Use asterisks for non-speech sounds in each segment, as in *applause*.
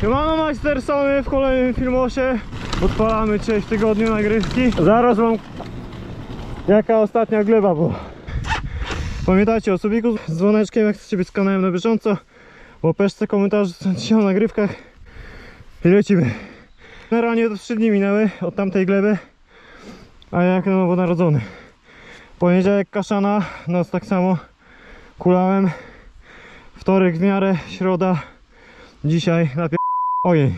Siemano Majstersony w kolejnym filmosie. Odpalamy dzisiaj w tygodniu nagrywki. Zaraz wam Jaka ostatnia gleba była Pamiętajcie o subiku z dzwoneczkiem jak chcecie być z kanałem na bieżąco Bo peszce komentarzy dzisiaj o nagrywkach. I lecimy. Generalnie to 3 dni minęły od tamtej gleby A ja jak nowonarodzony. Poniedziałek kaszana, noc tak samo. Kulałem. Wtorek w miarę, środa. Dzisiaj na Ojej.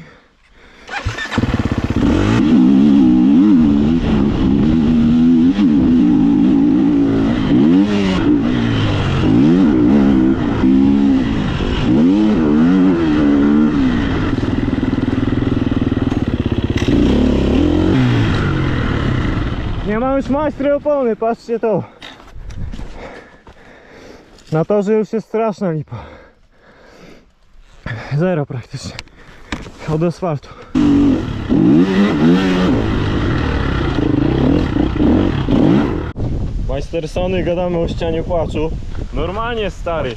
Nie mam już majstry opony, patrzcie to. Na torze już jest straszna lipa. Zero praktycznie. Od asfaltu. Majstersony gadamy o ścianie płaczu. Normalnie stary.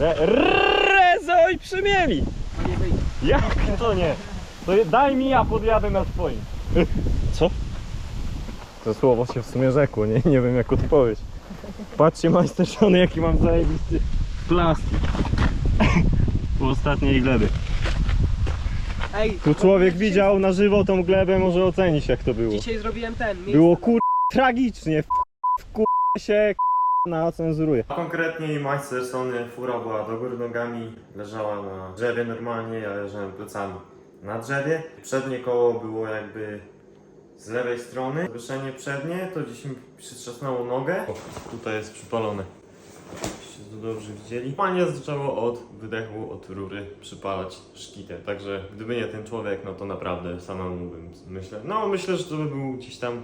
Re, rezo i przymieli. Jak to nie? To daj mi ja podjadę na twoim. *laughs* Co? To słowo się w sumie rzekło, nie, nie wiem jak odpowiedź. Patrzcie majstersony jaki mam zajebisty plastik. Po *laughs* ostatniej gleby. Ej, Tu człowiek widział na żywo tą glebę, może ocenić jak to było. Dzisiaj zrobiłem ten. miejsce Było kur... tragicznie. W kur... się k- na cenzuruje. Konkretniej Majster Sony fura była do góry nogami, leżała na drzewie normalnie, ja leżałem plecami na drzewie. Przednie koło było jakby z lewej strony. Zawieszenie przednie to gdzieś mi przytrzasnęło nogę. O, tutaj jest przypalone. Jeśli to dobrze widzieli. Panie zaczęło od wydechu, od rury przypalać szkitę. Także gdyby nie ten człowiek, no to naprawdę samemu bym myślę. No myślę, że to by był gdzieś tam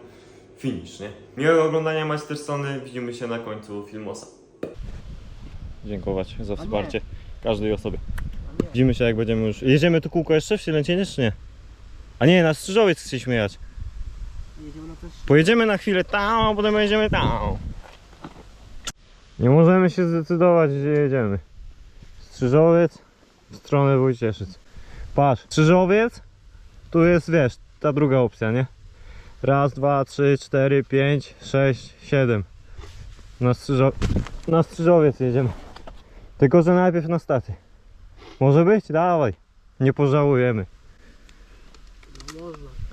finish, nie? Miłego oglądania Mastersony. Widzimy się na końcu filmosa. Dziękować za wsparcie każdej osobie. Widzimy się jak będziemy już. Jedziemy tu kółko jeszcze w Sielęcinie, czy nie? A nie, na Strzyżowiec chcieliśmy jechać. Pojedziemy na chwilę tam, a potem jedziemy tam. Nie możemy się zdecydować, gdzie jedziemy. Strzyżowiec w stronę Wojcieszyc. Patrz, Strzyżowiec, tu jest, wiesz, ta druga opcja, nie? Raz, dwa, trzy, cztery, pięć, sześć, siedem. Na, Strzyżo... na Strzyżowiec jedziemy. Tylko, że najpierw na stację. Może być? Dawaj. Nie pożałujemy. No, można.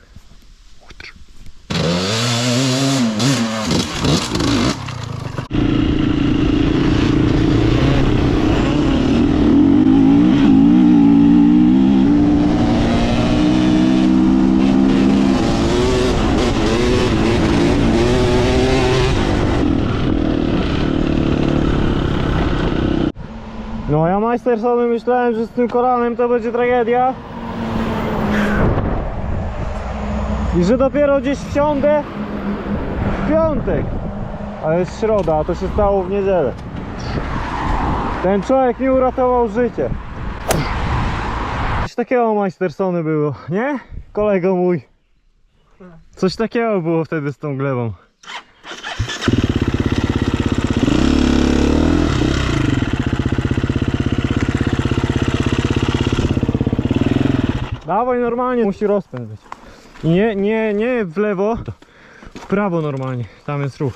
Ja majster sobie myślałem, że z tym Koranem to będzie tragedia. I że dopiero gdzieś wsiądę w piątek. A jest środa, a to się stało w niedzielę. Ten człowiek mi uratował życie. Coś takiego majstersony było, nie? Kolego mój. Coś takiego było wtedy z tą glebą. Dawaj normalnie, musi rozpęd być. Nie, nie, nie w lewo, w prawo normalnie, tam jest ruch.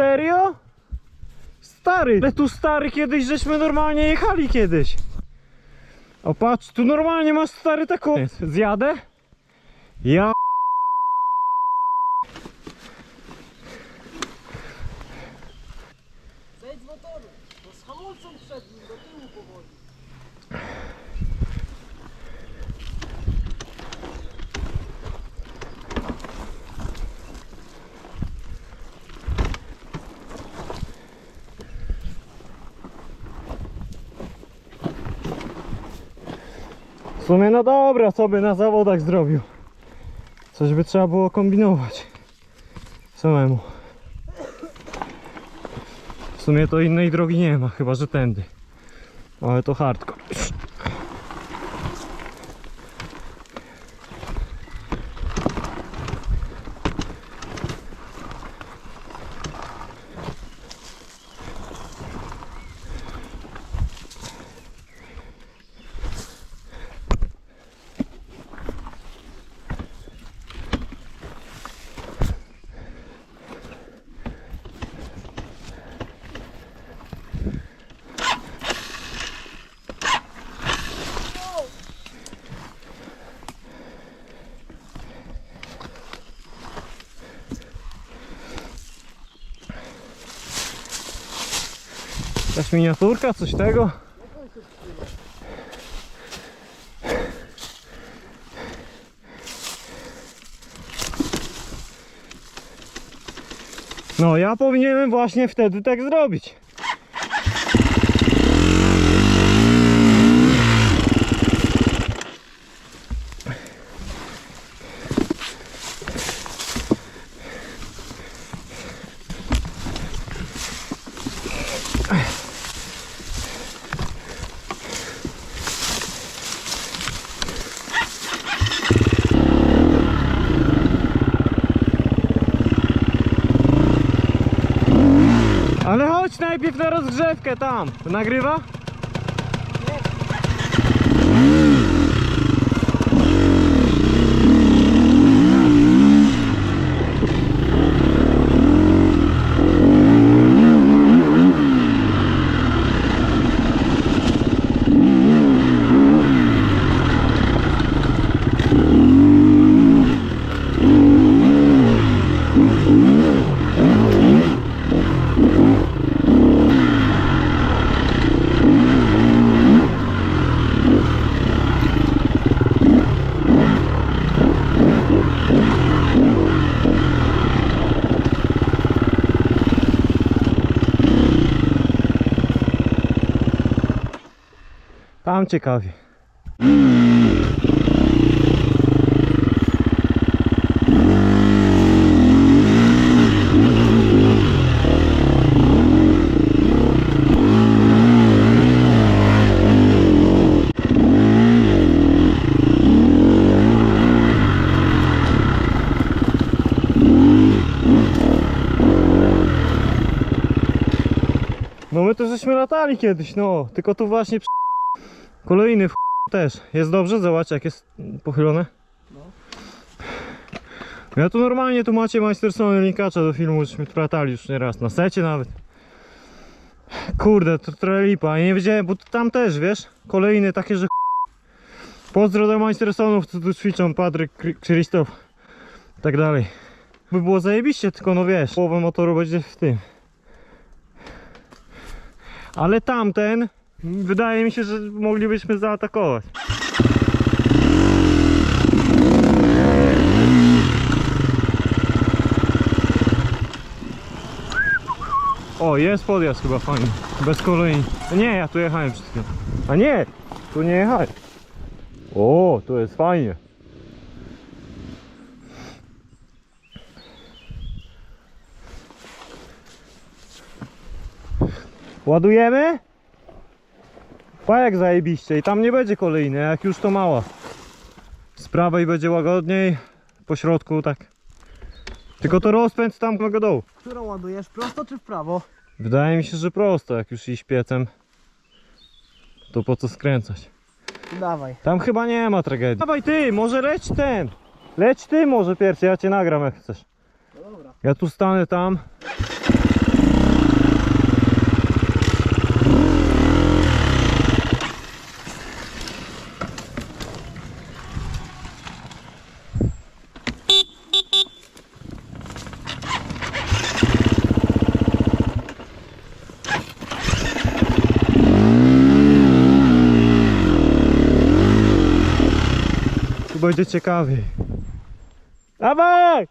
Serio? Stary, ale tu stary kiedyś żeśmy normalnie jechali kiedyś. O patrz, tu normalnie masz stary taką... Zjadę? Ja Zejdź z motoru. No z hamulcą przed nim, do tyłu powoli. W sumie no dobra, co by na zawodach zrobił? Coś by trzeba było kombinować. Samemu. W sumie to innej drogi nie ma, chyba że tędy. Ale to hardcore. Jakaś miniaturka, coś tego? No ja powinienem właśnie wtedy tak zrobić. Ale chodź najpierw na rozgrzewkę tam. Nagrywa? Tam ciekawie. No my to żeśmy latali kiedyś, no. Tylko tu właśnie. Kolejny w też. Jest dobrze? Zobacz jak jest pochylone. No. Ja tu normalnie tu macie majstersony linkacza do filmu, żeśmy tu latali już nieraz, na secie nawet. Kurde, to trochę lipa, ja nie wiedziałem, bo tam też, wiesz, kolejny takie, że Pozdro do majstersonów, co tu ćwiczą, Patryk, Krzysztof, tak dalej. By było zajebiście, tylko no wiesz, połowa motoru będzie w tym. Ale tamten, wydaje mi się, że moglibyśmy zaatakować. O, jest podjazd chyba fajny. Bez kolei. Nie, ja tu jechałem przed. A nie, tu nie jechałem. O, tu jest fajnie. Ładujemy? Pajak zajebiście i tam nie będzie kolejny, jak już to mała. Z prawej będzie łagodniej, po środku tak. Tylko to rozpęd tam do dołu. Którą ładujesz? Prosto czy w prawo? Wydaje mi się, że prosto, jak już iść piecem, to po co skręcać. Dawaj. Tam chyba nie ma tragedii. Dawaj ty, może leć ten. Leć ty może pierwszy, ja cię nagram jak chcesz. No dobra. Ja tu stanę tam. Tu będzie ciekawiej. Dawaj!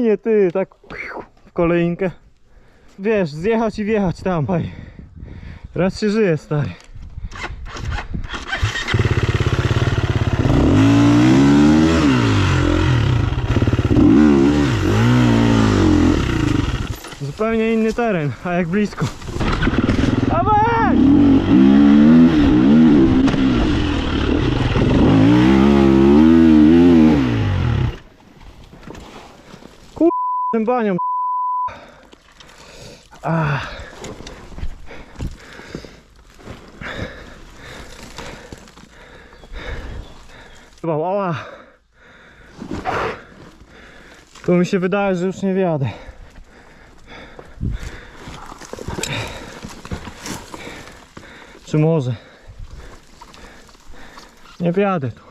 Fajnie ty, tak w kolejnkę. Wiesz, zjechać i wjechać tam. Oj. Raz się żyje, stary. Zupełnie inny teren, a jak blisko. Dawaj! Banią. Ah. Chyba, ała. To mi się wydaje, że już nie wjadę. Czy może? Nie wjadę tu.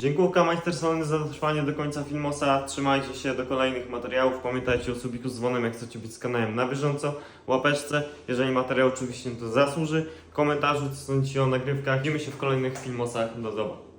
Dziękuję Majstersony za dotrwanie do końca Filmosa. Trzymajcie się do kolejnych materiałów. Pamiętajcie o subiku z dzwonem, jak chcecie być z kanałem na bieżąco. Łapeczce, jeżeli materiał oczywiście to zasłuży. Komentarzu, co sądzicie o nagrywkach. Widzimy się w kolejnych Filmosach. Do zobaczenia.